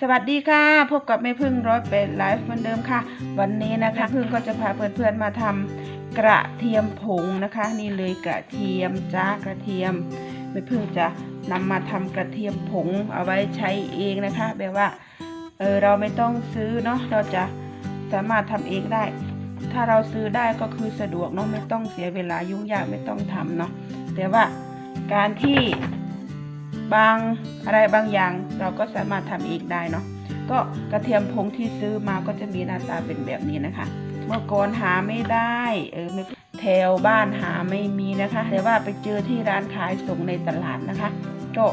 สวัสดีค่ะ พบกับแม่พึ่งร้อยเป็นไลฟ์เหมือนเดิมค่ะ วันนี้นะคะพึ่งก็จะพาเพื่อนๆมาทำกระเทียมผงนะคะ นี่เลยกระเทียมจ้ากระเทียมแม่พึ่งจะนำมาทำกระเทียมผงเอาไว้ใช้เองนะคะแบบว่าเออเราไม่ต้องซื้อเนาะเราจะสามารถทำเองได้ ถ้าเราซื้อได้ก็คือสะดวกเนาะไม่ต้องเสียเวลายุ่งยากไม่ต้องทำเนาะแต่ว่าการที่ บางอะไรบางอย่างเราก็สามารถทำเองได้เนาะก็กระเทียมผงที่ซื้อมาก็จะมีหน้าตาเป็นแบบนี้นะคะ เมื่อก่อนหาไม่ได้เออไม่แถวบ้านหาไม่มีนะคะ แต่ว่าไปเจอที่ร้านขายส่งในตลาดนะคะก็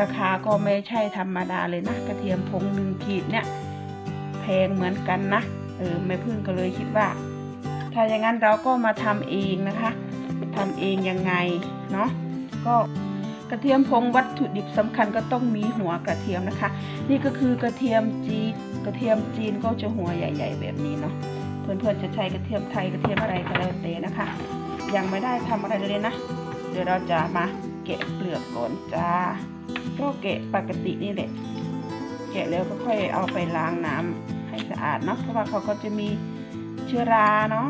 ราคาก็ไม่ใช่ธรรมดาเลยนะ กระเทียมผงหนึ่งขีดเนี่ยแพงเหมือนกันนะเออแม่พึ่งก็เลยคิดว่า ถ้าอย่างนั้นเราก็มาทำเองนะคะทำเองยังไงเนาะก็ ระเทียมผงวัตถุดิบสำคัญก็ต้องมีหัวกระเทียมนะคะ นี่ก็คือกระเทียมจีกระเทียมจีนก็จะหัวใหญ่ ๆ แบบนี้เนาะเพื่อนๆจะใช้กระเทียมไทยกระเทียมอะไรก็แล้วแต่นะคะ ยังไม่ได้ทำอะไรเลยนะ เดี๋ยวเราจะมาแกะเปลือกก่อนจ้าก็แกะปกตินี่แหละแกะแล้วก็ค่อยเอาไปล้างน้ำให้สะอาดเนาะเพราะว่าเขาก็จะมีเชื้อราเนาะ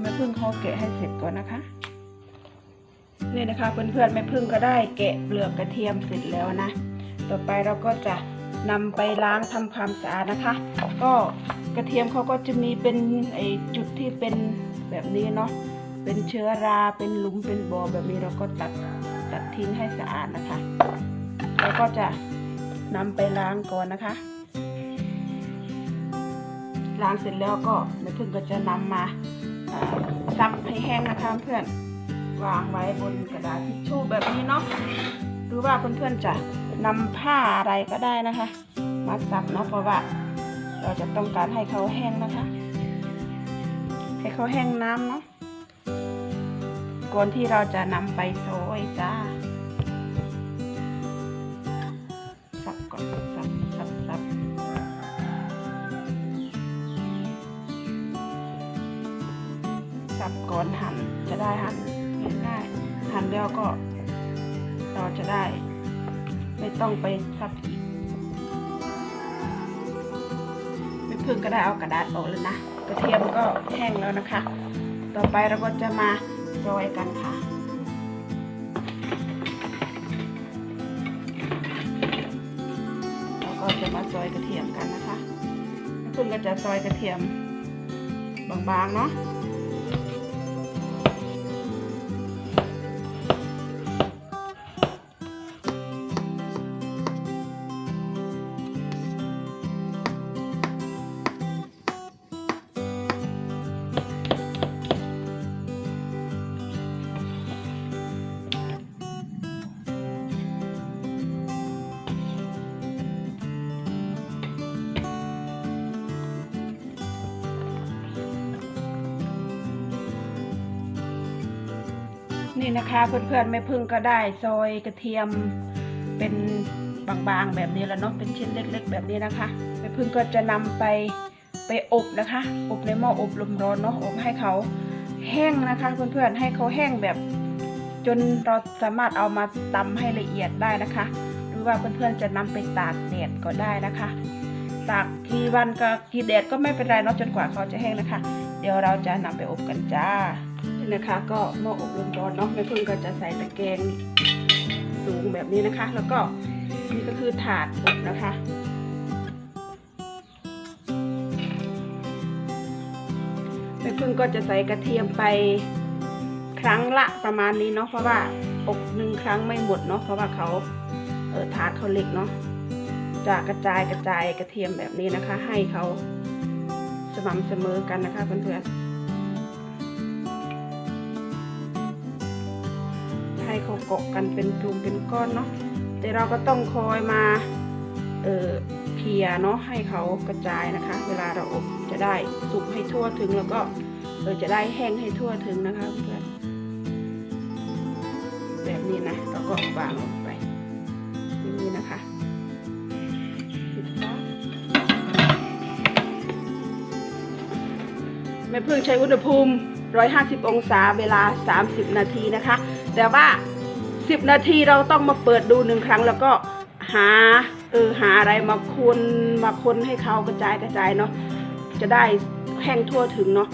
ยวแม่พึ่งเขาแกะให้เสร็จก่อนนะคะนี่นะคะเพื่อนๆแม่พึ่งก็ได้แกะเปลือกกระเทียมเสร็จแล้วนะ ต่อไปเราก็จะนำไปล้างทำความสะอาดนะคะ ก็กระเทียมเขาก็จะมีเป็นไอจุดที่เป็นแบบนี้เนาะเป็นเชื้อราเป็นหลุมเป็นบ่อแบบนี้เราก็ตัดตัดทิ้งให้สะอาดนะคะแล้วก็จะนำไปล้างก่อนนะคะ ล้างเสร็จแล้วก็แม่พึ่งก็จะนำมา เอ่อซับให้แห้งนะคะเพื่อนวางไว้บนกระดาษทิชชู่แบบนี้เนาะหรือว่าเพื่อนๆจะนำผ้าอะไรก็ได้นะคะ มาซับเนาะเพราะว่าเราจะต้องการให้เขาแห้งนะคะ ให้เขาแห้งน้ำเนาะก่อนที่เราจะนำไปโซยจ้า สับก่อนหั่นจะได้หั่นง่ายๆหั่นแล้วก็เราจะได้ ไม่ต้องไปสับอีกไม่พึ่งก็ได้เอากระดาษออกแล้วนะกระเทียมก็แห้งแล้วนะคะ ต่อไปเราก็จะมาโรยกันค่ะเราก็จะมาซอยกระเทียมกันนะคะคุณก็จะซอยกระเทียมบางๆเนาะ นี่นะคะเพื่อนๆแม่พึ่งก็ได้ซอยกระเทียมเป็นบางๆแบบนี้แล้วเนาะเป็นชิ้นเล็ก ๆ แบบนี้นะคะแม่พึ่งก็จะนำไปไปอบนะคะ อบในหม้ออบลมร้อนเนาะอบให้เขาแห้งนะคะ เพื่อนๆให้เขาแห้งแบบจนเราสามารถเอามาตำให้ละเอียดได้นะคะ หรือว่าเพื่อนๆจะนำไปตากแดดก็ได้นะคะ ตากกี่วันก็กี่แดดก็ไม่เป็นไรเนาะจนกว่าเขาจะแห้งนะคะ เดี๋ยวเราจะนำไปอบกันจ้า นะคะ ก็หม้ออบลมร้อนเนาะแม่พึ่งก็จะใส่ตะแกรงสูงแบบนี้นะคะ แล้วก็นี่ก็คือถาดอบนะคะแม่พึ่งก็จะใส่กระเทียมไปครั้งละประมาณนี้เนาะเพราะว่าอบหนึ่งครั้งไม่หมดเนาะเพราะว่าเขาเออถาดเขาเล็กเนาะจะกระจายกระจายกระเทียมแบบนี้นะคะ ให้เขาสม่ำเสมอกันนะคะเพื่อนๆ ให้เขาเกาะกันเป็นกลุ่มเป็นก้อนเนาะแต่เราก็ต้องคอยมาเออเคลียเนาะให้เขากระจายนะคะ เวลาเราอบจะได้สุกให้ทั่วถึงแล้วก็เออจะได้แห้งให้ทั่วถึงนะคะเพื่อนแบบนี้นะเราก็วางลงไปอย่างนี้นะคะปิดฝาแม่เพิ่งใช้อุณหภูมิ 150 องศาเวลา 30 นาทีนะคะ แต่ว่า10นาทีเราต้องมาเปิดดูหนึ่งครั้งแล้วก็หาเออหาอะไรมาคนมาคนให้เขากระจายกระจายเนาะจะได้แห้งทั่วถึงเนาะ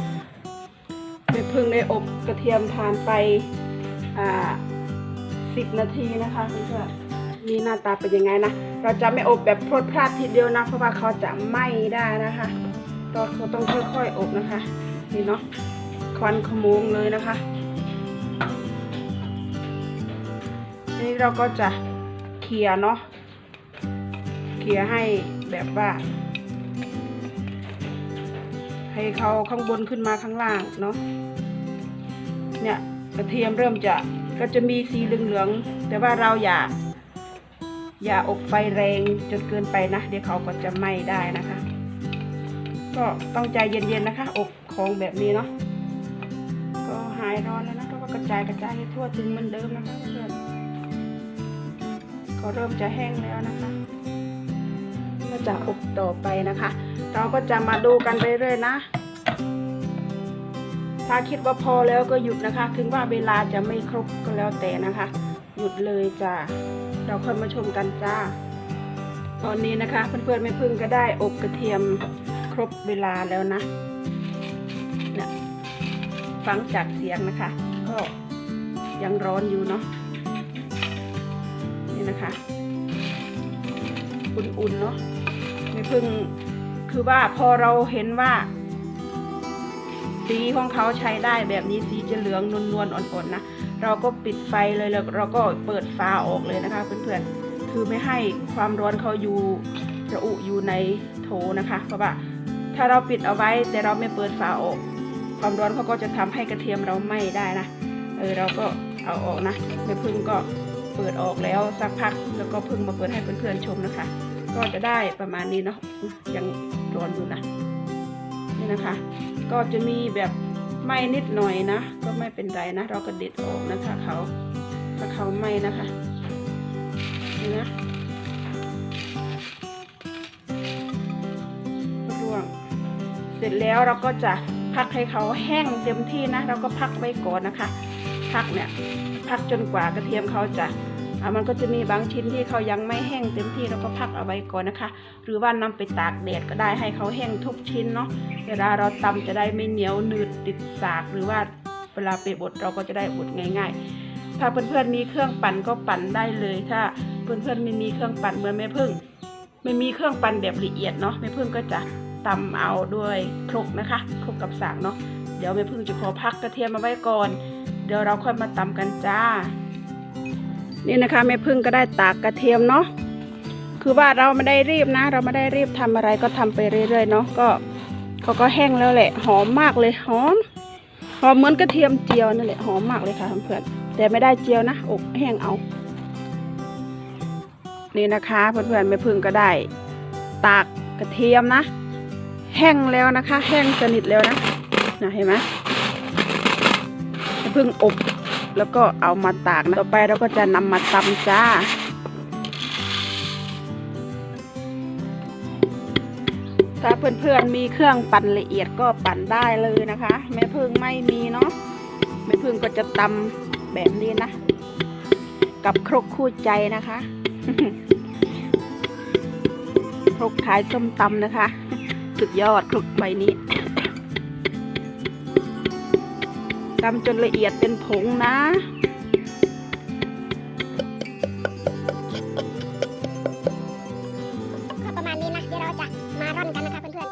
แม่เพิ่งได้อบกระเทียมทานไปอ่า10นาทีนะคะเพื่อนๆนี่หน้าตาเป็นยังไงนะเราจะไม่อบแบบพรวดพลาดทีเดียวนะเพราะว่าเขาจะไหม้ได้นะคะเราเขาต้องค่อยๆอบนะคะนี่เนาะควันขโมงเลยนะคะ นี้เราก็จะเคลียร์เนาะเคลียร์ให้แบบว่า ให้เขาข้างบนขึ้นมาข้างล่างเนาะเนี่ยกระเทียมเริ่มจะก็จะมีสีเหลืองๆแต่ว่าเราอย่า อย่าอบไฟแรงจนเกินไปนะ เดี๋ยวเขาก็จะไหม้ได้นะคะ ก็ต้องใจเย็นๆนะคะอบของแบบนี้เนาะก็หายร้อนแล้วนะก็กระจายกระจายให้ทั่วถึงเหมือนเดิมนะคะเพื่อน ก็เริ่มจะแห้งแล้วนะคะก็จะอบต่อไปนะคะ เราก็จะมาดูกันไปเรื่อยนะ ถ้าคิดว่าพอแล้วก็หยุดนะคะ ถึงว่าเวลาจะไม่ครบก็แล้วแต่นะคะ หยุดเลยจ้าเราค่อยมาชมกันจ้าตอนนี้นะคะเพื่อนๆไม่พึ่งก็ได้อบกระเทียมครบเวลาแล้วนะเนี่ยฟังจากเสียงนะคะ ก็ยังร้อนอยู่เนาะ นะคะ อุ่นๆเนาะไม่พิ่งคือว่าพอเราเห็นว่า สีของเขาใช้ได้แบบนี้สีจะเหลืองนวลๆอ่อนๆนะเราก็ปิดไฟเลยแล้วเราก็เปิดฝาออกเลยนะคะ เพื่อนๆคือไม่ให้ความร้อนเขาอยู่ระอุอยู่ในโถนะคะ เพราะว่าถ้าเราปิดเอาไว้แต่เราไม่เปิดฝาออก ความร้อนเขาก็จะทำให้กระเทียมเราไหม้ได้นะเออเราก็เอาออกนะไม่พึ่งก็ เปิดออกแล้วสักพักแล้วก็เพึ่งมาเปิดให้เพื่อนๆชมนะคะ ก็จะได้ประมาณนี้เนาะยังร้อนอยู่นะนี่นะคะ ก็จะมีแบบไหม้นิดหน่อยนะ ก็ไม่เป็นไรนะ เราก็เด็ดออกนะคะเขาถ้าเขาไหม้นะคะนี่นะร่วงเสร็จแล้วเราก็จะพักให้เขาแห้งเต็มที่นะ เราก็พักไว้ก่อนนะคะ พักเนี่ยพักจนกว่ากระเทียมเขาจะ มันก็จะมีบางชิ้นที่เขายังไม่แห้งเต็มที่เราก็พักเอาไว้ก่อนนะคะ หรือว่านำไปตากแดดก็ได้ให้เขาแห้งทุกชิ้นเนาะเวลาเราตำจะได้ไม่เหนียวหนืดติดสากหรือว่าเวลาไปบดเราก็จะได้บดง่าย ๆ ถ้าเพื่อนๆมีเครื่องปั่นก็ปั่นได้เลย ถ้าเพื่อนๆไม่มีเครื่องปั่นเหมือนแม่พึ่ง ไม่มีเครื่องปั่นแบบละเอียดเนาะแม่พึ่งก็จะตำเอาด้วยครกนะคะครกกับสากเนาะเดี๋ยวแม่พึ่งจะขอพักกระเทียมมาไว้ก่อน เดี๋ยวเราค่อยมาตำกันจ้า นี่นะคะแม่พึ่งก็ได้ตากกระเทียมเนาะคือว่าเราไม่ได้รีบนะ เราไม่ได้รีบทำอะไรก็ทำไปเรื่อยๆเนาะก็เขาก็แห้งแล้วแหละ หอมมากเลยหอมหอมเหมือนกระเทียมเจียวนั่นแหละหอมมากเลยค่ะเพื่อนแต่ไม่ได้เจียวนะอบแห้งเอา นี่นะคะเพื่อนๆแม่พึ่งก็ได้ตากกระเทียมนะ แห้งแล้วนะคะ แห้งสนิทแล้วนะนะเห็นไหมแม่พึ่งอบ แล้วก็เอามาตากนะต่อไปเราก็จะนำมาตำจ้าถ้าเพื่อนๆมีเครื่องปั่นละเอียดก็ปั่นได้เลยนะคะแม่พึ่งไม่มีเนาะแม่พึ่งก็จะตำแบบนี้นะ กับครกคู่ใจนะคะครกขายส้มตำนะคะ สุดยอดครกใบนี้ ตำจนละเอียดเป็นผงนะก็ประมาณนี้นะ เดี๋ยวเราจะมาร่อนกันนะคะเพื่อน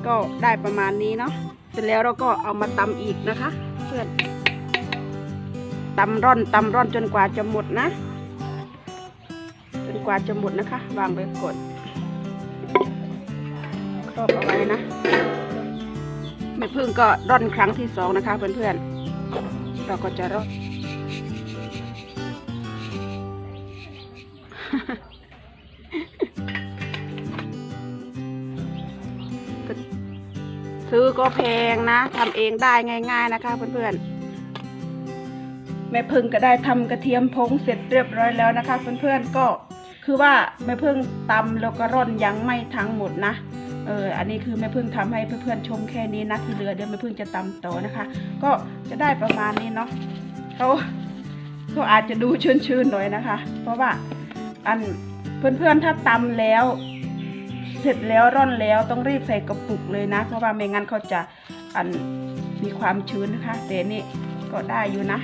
ๆก็ได้ประมาณนี้เนาะ เสร็จแล้วเราก็เอามาตำอีกนะคะ เพื่อนตำร่อนตำร่อนจนกว่าจะหมดนะ จนกว่าจะหมดนะคะ วางไว้ก่อนค รอบเอาไว้นะแม่พึ่งก็ร่อนครั้งที่สองนะคะ เพื่อนๆ เราก็จะร่อนซื้อก็แพงนะทำเองได้ง่าย ๆนะคะ เพื่อนๆ แม่พึ่งก็ได้ทำกระเทียมผงเสร็จเรียบร้อยแล้วนะคะ เพื่อนๆก็คือว่าแม่พึ่งตำแล้วก็ร่อนยังไม่ทั้งหมดนะ เอออันนี้คือแม่พึ่งทำให้เพื่อนๆชมแค่นี้นะที่เหลือเดี๋ยวแม่พึ่งจะตำต่อนะคะ ก็จะได้ประมาณนี้เนาะเขาเขาอาจจะดูชื้นๆหน่อยนะคะ เพราะว่าอันเพื่อนๆถ้าตำแล้วเสร็จแล้วร่อนแล้วต้องรีบใส่กระปุกเลยนะ เพราะว่าไม่งั้นเขาจะอันมีความชื้นนะคะ แต่นี่ก็ได้อยู่นะ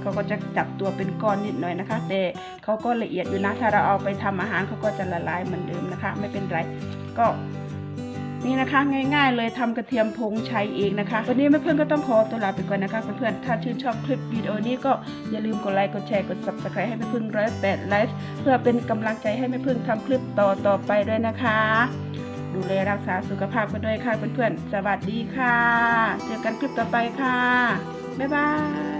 เขาก็จะจับตัวเป็นก้อนนิดหน่อยนะคะ แต่เขาก็ละเอียดอยู่นะ ถ้าเราเอาไปทำอาหารเขาก็จะละลายเหมือนเดิมนะคะ ไม่เป็นไรก็ นี่นะคะ ง่ายๆ เลยทำกระเทียมพงใช้เองนะคะ วันนี้แม่เพื่อนก็ต้องขอตัวลาไปก่อนนะคะเพื่อนๆถ้าชื่นชอบคลิปวิดีโอนี้ก็อย่าลืมกดไลค์กดแชร์กด subscribe ให้แม่พึ่งร้อยแปดไลฟ์เพื่อเป็นกำลังใจให้แม่พึ่งทำคลิปต่อต่อไปด้วยนะคะ ดูแลรักษาสุขภาพกันด้วยค่ะเพื่อนๆสวัสดีค่ะ เจอกันคลิปต่อไปค่ะบ๊ายบาย